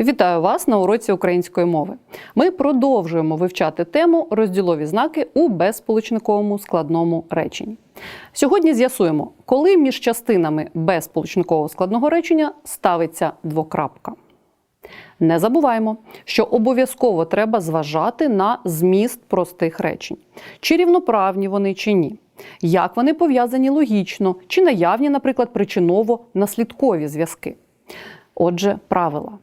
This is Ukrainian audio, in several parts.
Вітаю вас на уроці української мови. Ми продовжуємо вивчати тему розділові знаки у безсполучниковому складному реченні. Сьогодні з'ясуємо, коли між частинами безсполучникового складного речення ставиться двокрапка. Не забуваємо, що обов'язково треба зважати на зміст простих речень. Чи рівноправні вони, чи ні. Як вони пов'язані логічно, чи наявні, наприклад, причиново-наслідкові зв'язки. Отже, правила.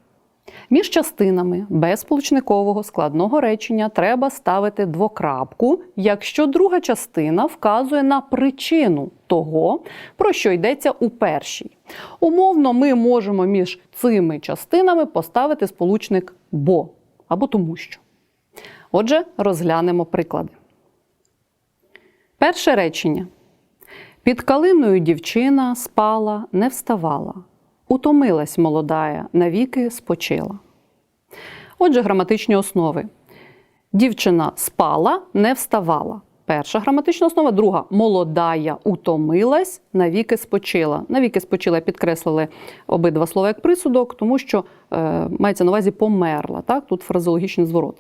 Між частинами безсполучникового складного речення треба ставити двокрапку, якщо друга частина вказує на причину того, про що йдеться у першій. Умовно, ми можемо між цими частинами поставити сполучник бо або тому що. Отже, розглянемо приклади. Перше речення. Під калиною дівчина спала, не вставала. Утомилась молодая, навіки спочила. Отже, граматичні основи. Дівчина спала, не вставала. Перша граматична основа, друга молодая утомилась, навіки спочила. Навіки спочила підкреслили обидва слова як присудок, тому що е, мається на увазі померла. Так? Тут фразеологічний зворот.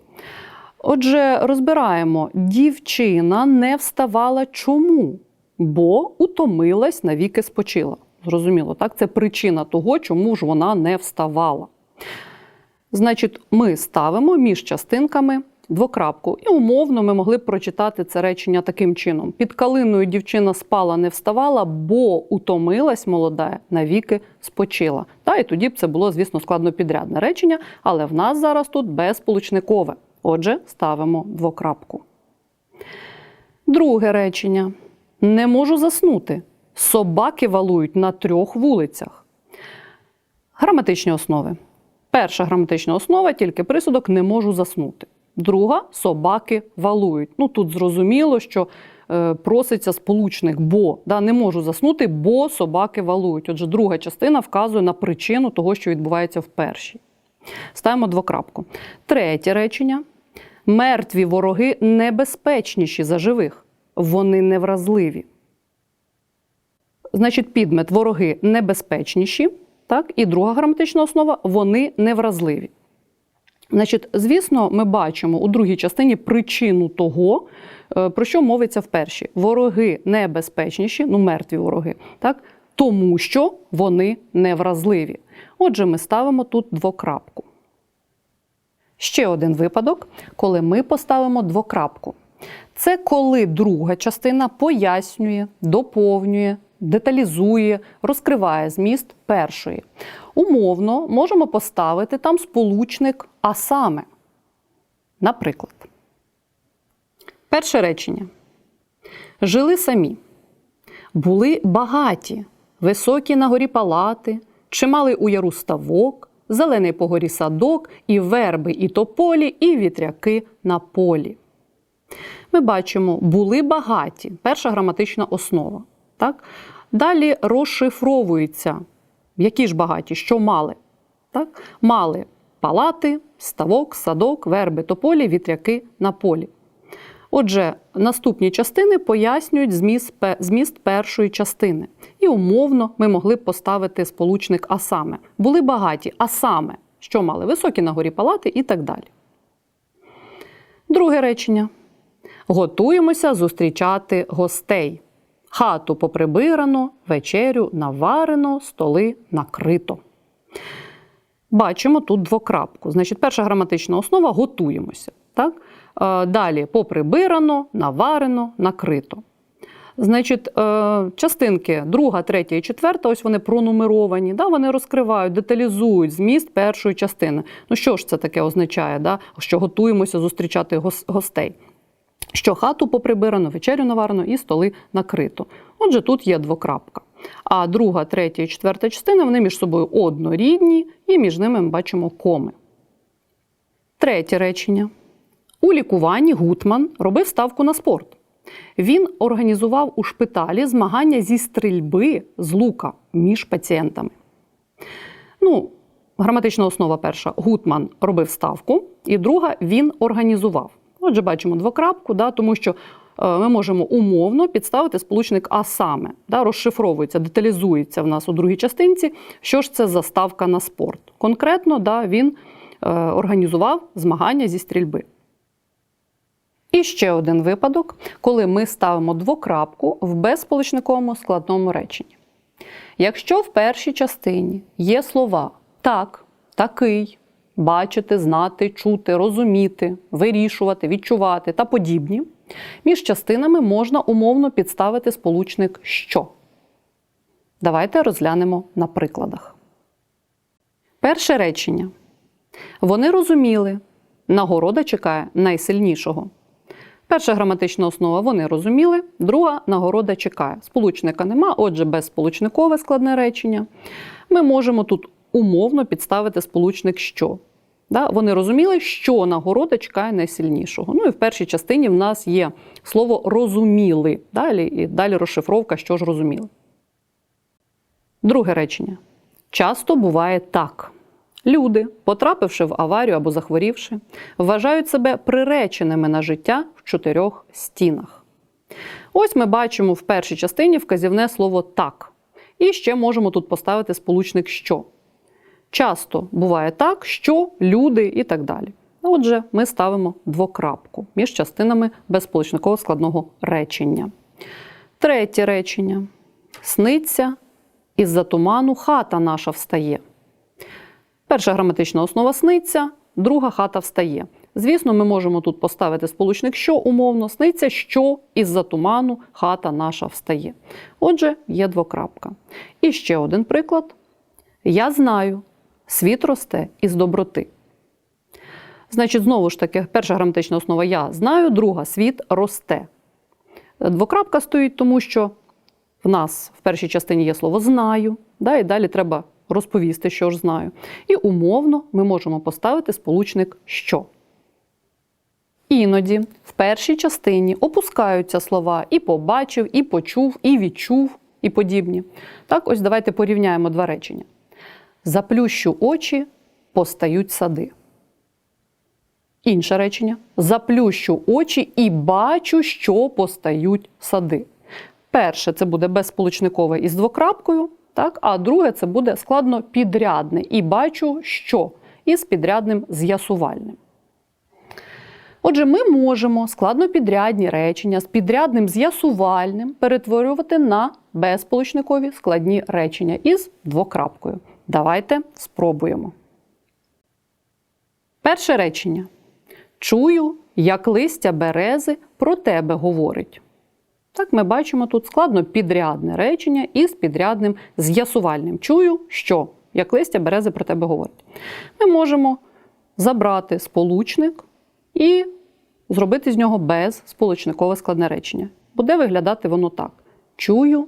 Отже, розбираємо, дівчина не вставала чому? Бо утомилась, навіки спочила. Зрозуміло, так? Це причина того, чому ж вона не вставала. Значить, ми ставимо між частинками двокрапку. І умовно ми могли б прочитати це речення таким чином: під калиною дівчина спала, не вставала, бо утомилась молода, навіки спочила. Та і тоді б це було, звісно, складнопідрядне речення, але в нас зараз тут безполучникове. Отже, ставимо двокрапку. Друге речення. Не можу заснути. Собаки валують на трьох вулицях. Граматичні основи. Перша граматична основа тільки присудок не можу заснути. Друга собаки валують. Ну тут зрозуміло, що е, проситься сполучник бо да, не можу заснути, бо собаки валують. Отже, друга частина вказує на причину того, що відбувається в першій. Ставимо двокрапку. Третє речення: мертві вороги небезпечніші за живих. Вони невразливі. Значить, підмет вороги небезпечніші. Так? І друга граматична основа вони невразливі. Значить, звісно, ми бачимо у другій частині причину того, е, про що мовиться в першій. Вороги небезпечніші, ну мертві вороги, так? тому що вони невразливі. Отже, ми ставимо тут двокрапку. Ще один випадок, коли ми поставимо двокрапку. Це коли друга частина пояснює, доповнює, деталізує, розкриває зміст першої. Умовно можемо поставити там сполучник а саме. Наприклад, перше речення. Жили самі, були багаті, високі на горі палати, чимали у яру ставок, зелений по горі садок, і верби, і тополі, і вітряки на полі. Ми бачимо, були багаті перша граматична основа. Так? Далі розшифровується, які ж багаті, що мали. Так? Мали палати, ставок, садок, верби, тополі, вітряки на полі. Отже, наступні частини пояснюють зміст, зміст першої частини. І умовно ми могли б поставити сполучник а саме. Були багаті, а саме, що мали високі на горі палати і так далі. Друге речення. Готуємося зустрічати гостей. Хату поприбирано, вечерю наварено, столи накрито. Бачимо тут двокрапку. Значить, перша граматична основа готуємося. Так? Далі поприбирано, наварено, накрито. Значить, е, частинки друга, третя і четверта, ось вони пронумеровані, да, вони розкривають, деталізують зміст першої частини. Ну що ж це таке означає, да, що готуємося зустрічати гостей? Що хату поприбирано, вечерю наварено і столи накрито. Отже, тут є двокрапка. А друга, третя і четверта частина вони між собою однорідні, і між ними ми бачимо коми. Третє речення. У лікуванні Гутман робив ставку на спорт. Він організував у шпиталі змагання зі стрільби з лука між пацієнтами. Ну, Граматична основа перша Гутман робив ставку, і друга він організував. Отже, бачимо двокрапку, да, тому що е, ми можемо умовно підставити сполучник а саме, да, розшифровується, деталізується в нас у другій частинці. Що ж це за ставка на спорт? Конкретно да, він е, організував змагання зі стрільби. І ще один випадок, коли ми ставимо двокрапку в безсполучниковому складному реченні. Якщо в першій частині є слова так, такий, бачити, знати, чути, розуміти, вирішувати, відчувати та подібні, між частинами можна умовно підставити сполучник що. Давайте розглянемо на прикладах. Перше речення. Вони розуміли, нагорода чекає найсильнішого. Перша граматична основа вони розуміли, друга нагорода чекає. Сполучника нема, отже, безсполучникове складне речення. Ми можемо тут умовно підставити сполучник що. Да? Вони розуміли, що нагорода чекає найсильнішого. Ну і в першій частині в нас є слово розуміли. Далі, і далі розшифровка, що ж розуміли. Друге речення. Часто буває так. Люди, потрапивши в аварію або захворівши, вважають себе приреченими на життя в чотирьох стінах. Ось ми бачимо в першій частині вказівне слово так. І ще можемо тут поставити сполучник що. Часто буває так, що люди і так далі. Отже, ми ставимо двокрапку між частинами безсполучниково складного речення. Третє речення. Сниться, із-за туману хата наша встає. Перша граматична основа сниться, друга хата встає. Звісно, ми можемо тут поставити сполучник що умовно сниться, що із-за туману хата наша встає. Отже, є двокрапка. І ще один приклад. Я знаю, світ росте із доброти. Значить, знову ж таки, перша граматична основа я знаю, друга світ росте. Двокрапка стоїть, тому що в нас в першій частині є слово знаю, да, і далі треба розповісти, що ж знаю. І умовно ми можемо поставити сполучник що. Іноді в першій частині опускаються слова і побачив, і почув, і відчув, і подібні. Так, ось давайте порівняємо два речення. Заплющу очі, постають сади. Інше речення. Заплющу очі і бачу, що постають сади. Перше це буде безсполучникове із двокрапкою, так? а друге це буде складно підрядне. І бачу, що із підрядним з'ясувальним. Отже, ми можемо складнопідрядні речення з підрядним з'ясувальним перетворювати на безсполучникові складні речення із двокрапкою. Давайте спробуємо. Перше речення. Чую, як листя берези про тебе говорить. Так, ми бачимо тут складно підрядне речення із підрядним з'ясувальним. Чую, що як листя берези про тебе говорить. Ми можемо забрати сполучник і зробити з нього безсполучникове складне речення. Буде виглядати воно так: чую,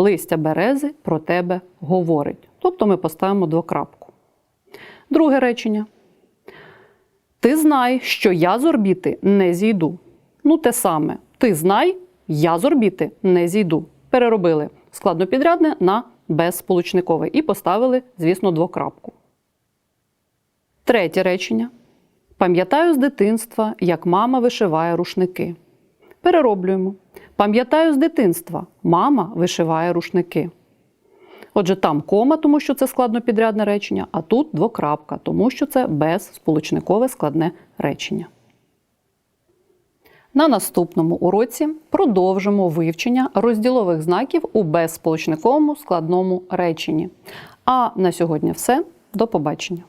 листя берези про тебе говорить. Тобто ми поставимо двокрапку. Друге речення. Ти знай, що я з орбіти не зійду. Ну, те саме. Ти знай, я з орбіти не зійду. Переробили складнопідрядне на безсполучникове і поставили, звісно, двокрапку. Третє речення. Пам'ятаю з дитинства, як мама вишиває рушники. Перероблюємо. Пам'ятаю з дитинства, мама вишиває рушники. Отже, там кома, тому що це складнопідрядне речення, а тут двокрапка, тому що це безсполучникове складне речення. На наступному уроці продовжимо вивчення розділових знаків у безсполучниковому складному реченні. А на сьогодні все. До побачення!